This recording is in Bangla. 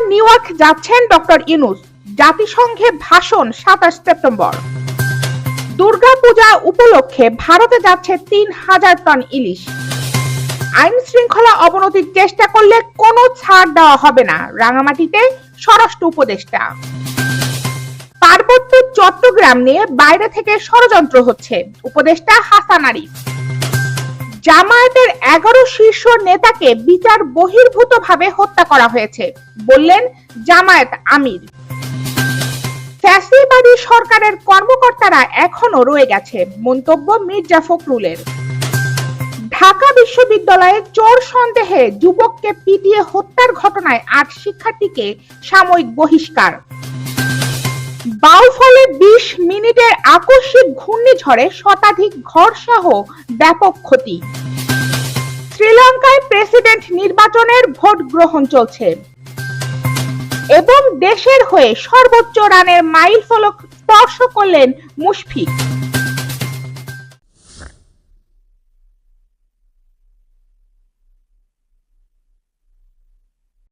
ওয়াক যাচ্ছেন ডক্টর ইনুস জাতিসংঘে ভাষণ সাতাশ সেপ্টেম্বর। দুর্গাপূজা উপলক্ষে ভারতে যাচ্ছে তিন হাজার টন ইলিশ। আইন শৃঙ্খলা অবনতির চেষ্টা করলে কোনো ছাড় দেওয়া হবে না রাঙামাটিতে স্বরাষ্ট্র উপদেষ্টা। পার্বত্য চট্টগ্রাম নিয়ে বাইরে থেকে ষড়যন্ত্র হচ্ছে। উপদেষ্টা হাসান আরিফ। জামায়াতের এগারো শীর্ষ নেতাকে বিচার বহির্ভূতভাবে হত্যা করা হয়েছে, বললেন জামায়াত আমির। ফ্যাসিবাদী সরকারের কর্মকর্তারা এখনও রয়ে গেছে, মন্তব্য মির্জা ফখরুলের। ঢাকা বিশ্ববিদ্যালয়ে চোর সন্দেহে যুবককে পিটিয়ে হত্যার ঘটনায় আট শিক্ষার্থীকে সাময়িক বহিষ্কার। বাউফলে বিশ মিনিটের আকস্মিক ঘূর্ণিঝড়ে শতাধিক ঘরসহ ব্যাপক ক্ষতি। শ্রীলঙ্কায় প্রেসিডেন্ট নির্বাচনের ভোট গ্রহণ চলছে। এবং দেশের হয়ে সর্বোচ্চ রানের মাইল ফলক স্পর্শ করলেন মুশফিক।